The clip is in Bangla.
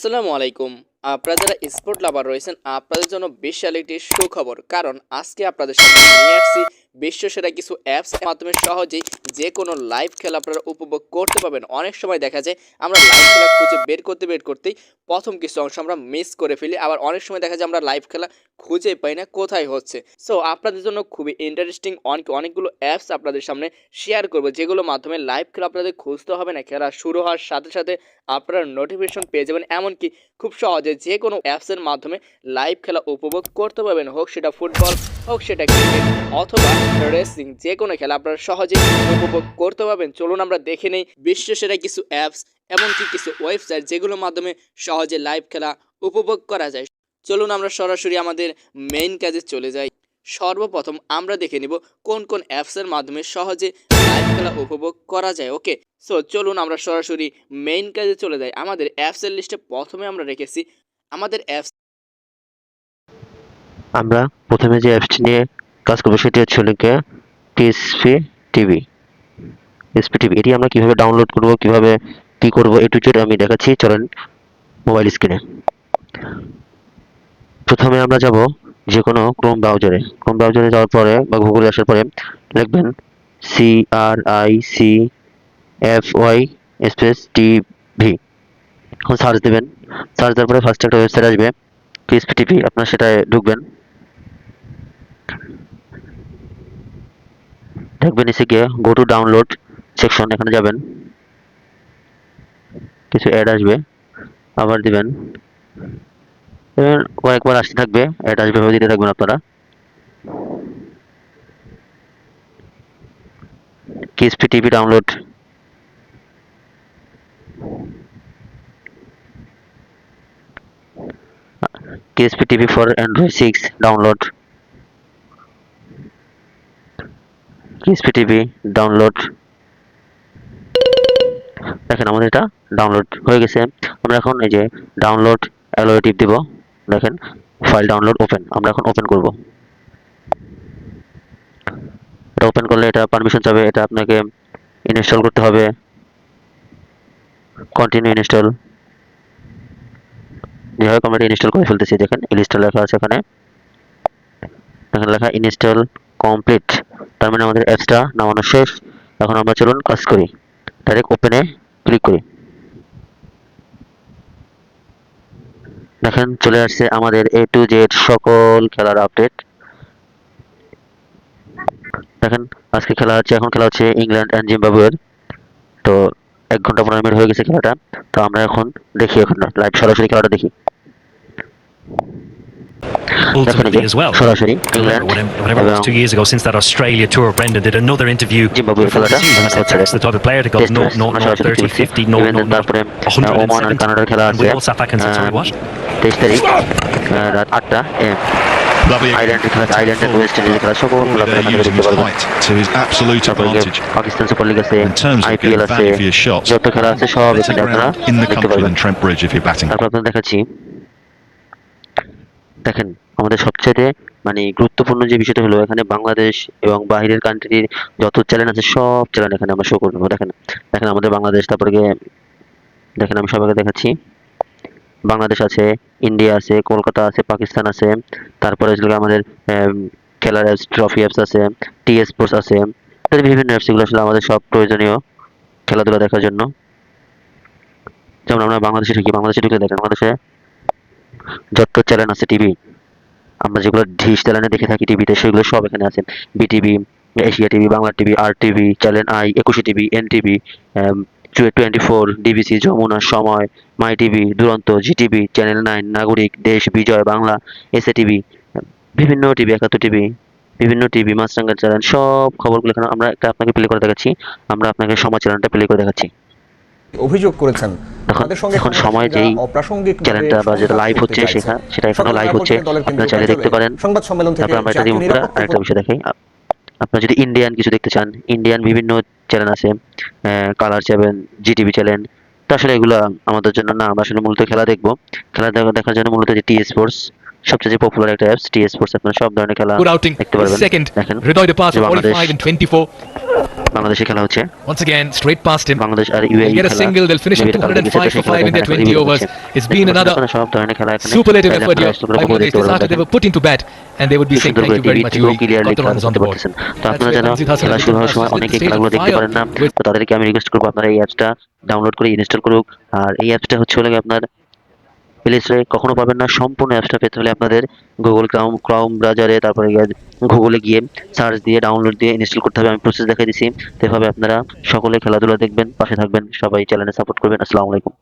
আসসালামু আলাইকুম। আপনারা যারা স্পোর্ট লাভার রয়েছেন, আপনাদের জন্য বিশাল একটি সুখবর। কারণ আজকে আপনাদের সামনে নিয়ে আসছি বিশ্বসেরা কিছু অ্যাপস মাধ্যমে সহজেই যে কোনো লাইভ খেলা আপনারা উপভোগ করতে পারবেন। অনেক সময় দেখা যায় আমরা লাইভ খেলা খুঁজে বের করতে, বের করতেই প্রথম কিছু অংশ আমরা মিস করে ফেলি। আবার অনেক সময় দেখা যায় আমরা লাইভ খেলা খুঁজে পাই না কোথায় হচ্ছে। সো আপনাদের জন্য খুবই ইন্টারেস্টিং অনেক, অনেকগুলো অ্যাপস আপনাদের সামনে শেয়ার করব, যেগুলোর মাধ্যমে লাইভ খেলা আপনাদের খুঁজতে হবে না, খেলা শুরু হওয়ার সাথে সাথে আপনারা নোটিফিকেশন পেয়ে যাবেন। এমনকি খুব সহজে যে কোনো অ্যাপসের মাধ্যমে লাইভ খেলা উপভোগ করতে পারবেন। হোক সেটা ফুটবল হোক সেটা ক্রিকেট অথবা রেসিং যে কোনো খেলা আপনারা সহজেই উপভোগ করতে পারবেন। চলুন আমরা দেখে নেই বিশ্ব সেরা কিছু অ্যাপস এমনকি কিছু ওয়েবসাইট যেগুলোর মাধ্যমে সহজে লাইভ খেলা উপভোগ করা যায়। চলুন আমরা সরাসরি আমাদের মেইন কাজে চলে যাই। সর্বপ্রথম আমরা দেখে নিব কোন কোন অ্যাপসের মাধ্যমে সহজে লাইভ খেলা উপভোগ করা যায় ওকে সো চলুন আমরা সরাসরি মেইন কাজে চলে যাই। আমাদের অ্যাপসের লিস্টে প্রথমে আমরা রেখেছি, আমাদের অ্যাপস আমরা প্রথমে যে অ্যাপসটি নিয়ে কাজ করব সেটি হচ্ছে লিখে টিএসপি টিভি। টিএসপি টিভি, এটি আমরা কীভাবে ডাউনলোড করব, কীভাবে কি করব, এ টু আমি দেখাচ্ছি, চলেন মোবাইল স্ক্রিনে প্রথমে আমরা যাব যে কোনো ক্রোম ব্রাউজারে ক্রোম ব্রাউজারে যাওয়ার পরে বা গুগলে আসার পরে লিখবেন C R I C F Y space TV search দেবেন। সার্চ দেওয়ার পরে ফার্স্ট একটা ওয়েবসাইট আসবে, টিএসপি টিভি, আপনার সেটায় ঢুকবেন। দেখবেন এসে গিয়ে গো টু ডাউনলোড সেকশন এখানে যাবেন। কিছু অ্যাড আসবে, আবার দিবেন। কয়েকবার আসতে থাকবে অ্যাড আসবে দিতে থাকবেন আপনারা। KSP TV download KSP TV for Android 6 download KSP TV download দেখেন, আমাদের এটা ডাউনলোড হয়ে গেছে। আমরা এখন এই যে ডাউনলোড অ্যালোয়ে টিপ দিব। দেখেন ফাইল ডাউনলোড ওপেন আমরা এখন ওপেন করব। এটা ওপেন করলে এটা পারমিশন চাবে, এটা আপনাকে ইনস্টল করতে হবে। কন্টিনিউ ইনস্টল হোক আমরা ইনস্টল করে ফেলতেছি, দেখেন ইনস্টল লেখা আছে এখানে। এখানে লেখা ইনস্টল কমপ্লিট তার মানে আমাদের অ্যাপসটা নামানো শেষ। এখন আমরা চলুন কাজ করি। ডাইরেক্ট ওপেনে ক্লিক করি। দেখেন, চলে আসছে আমাদের এ টু জেড সকল খেলার আপডেট দেখেন, আজকে খেলা হচ্ছে, এখন খেলা হচ্ছে ইংল্যান্ড অ্যান্ড জিম্বাবুয়ের। তো এক ঘণ্টা পনেরো মিনিট হয়ে গেছে খেলাটা। তো আমরা এখন দেখি এখন লাইভ সরাসরি খেলাটা দেখি। ultimately as well. সরাসরি Remember, England whatever whatever it was এবং two years ago since that Australia tour, Brendan did another interview জিম্বাবুয়ের before the খেলাটা season. He দেখা said হচ্ছে that's the type of player to go test no, match no, আমরা no, সরাসরি 30, দেখছি 50, no, ইভেন no, no, তারপরে আহ, ওমান আর 170. কানাডার খেলা And আছে we all sat back and said, sorry, ah, what? তেইশ তারিখ আহ, রাত আটটা এম Lovely আইল্যান্ডের খেলা আইল্যান্ড and ওয়েস্ট ইন্ডিজের খেলা সকল খেলা They're আপনারা using দেখতে his পারবেন height to his absolute তারপরে advantage. পাকিস্তান সুপার লিগ আছে In terms of IPL getting আছে value for your shots, যত খেলা আছে সব better এখানে আপনারা ground in the দেখতে country পারবেন than Trent Bridge if you're batting. তারপর আপনাদের দেখাচ্ছি দেখেন, আমাদের সবচেয়ে মানে গুরুত্বপূর্ণ যে বিষয়টা হলো এখানে বাংলাদেশ এবং বাইরের কান্ট্রির যত চ্যানেল আছে, সব চ্যানেল এখানে আমরা শো করে দেখেন দেখেন আমাদের বাংলাদেশ, তারপরে দেখেন আমি সবাইকে দেখাচ্ছি। বাংলাদেশ আছে, ইন্ডিয়া আছে, কলকাতা আছে, পাকিস্তান আছে, তারপরে আমাদের খেলার অ্যাপস ট্রফি অ্যাপস আছে টি স্পোর্টস আছে তাদের বিভিন্ন অ্যাপস এগুলো আসলে আমাদের সব প্রয়োজনীয় খেলাধুলা দেখার জন্য। যেমন আমরা বাংলাদেশে ঢুকি, বাংলাদেশে ঢুকে দেখেন, বাংলাদেশে যত চ্যানেল আছে টিভি আমরা যেগুলো ডিশ চ্যানেলে দেখে থাকি টিভিতে সেগুলো সব এখানে আছে BTV Asia TV Bangla TV R TV channel I Ekushey TV N TV twenty four DBC Jamuna Somoy my TV দুরন্ত জি TV channel nine Nagorik Desh Bijoy Bangla SA TV বিভিন্ন টিভি একাত্তর টিভি বিভিন্ন টিভি মাছরাঙ্গা চ্যানেল সব খবরগুলো এখানে আমরা আপনাকে প্লে করে দেখাচ্ছি আমরা আপনাকে সমাজ চ্যানেলটা প্লে করে দেখাচ্ছি অভিযোগ করেছেন। এখন তাদের সঙ্গে এখন সময় যেই অপ্রাসঙ্গিক চ্যানেলটা বা যেটা লাইভ হচ্ছে সেটা সেটা এখনও লাইভ হচ্ছে আপনারা চাইলে দেখতে পারেন। সংবাদ সম্মেলন থেকে আমরা এটা জাতীয় রিমুভ করে আরেকটা বিষয় দেখাই আপনারা যদি ইন্ডিয়ান কিছু দেখতে চান ইন্ডিয়ান বিভিন্ন চ্যানেল আছে কালার চ্যানেল জিটিভি চ্যানেল তো আসলে এগুলো আমাদের জন্য না আমরা আসলে মূলত খেলা দেখব। খেলা দেখার জন্য মূলত যে টি স্পোর্টস সবচেয়ে পপুলার একটা অ্যাপস টি স্পোর্টস আপনারা সব ধরনের খেলা দেখতে পারবেন। দেখেন Hridoy Depart যে বাংলাদেশ 45 and 24. বাংলাদেশে খেলা হচ্ছে Once again, straight past him. Bangladesh R UAE get a single, they'll finish at যেটা কালকে গেছে, 205 for 5 in their 20 overs. It's been another সব ধরনের খেলা এখানে superlative effort here. explore Bangladesh this after they were put into bat and they would be saying thank you very much. Clearly got the runs on the board. তো আপনারা Hasan খেলা শুরু হওয়ার সময় অনেকে খেলাগুলো দেখতে পারেন না তো তাদেরকে আমি রিকোয়েস্ট করব আপনারা এই অ্যাপসটা ডাউনলোড করে ইনস্টল করুক আর এই অ্যাপসটা হচ্ছে হলো আপনার প্লে স্টোরে কখনো পাবেন না, সম্পূর্ণ অ্যাপসটা পেতে হলে আপনাদের গুগল ক্রাউম ক্রাউম ব্রাউজারে তারপরে গুগলে গিয়ে সার্চ দিয়ে ডাউনলোড দিয়ে ইনস্টল করতে হবে। আমি প্রসেস দেখাই দিচ্ছি তো এভাবে আপনারা সকলে খেলাধুলা দেখবেন, পাশে থাকবেন। সবাই চ্যানেলে সাপোর্ট করবেন। আসসালামু আলাইকুম।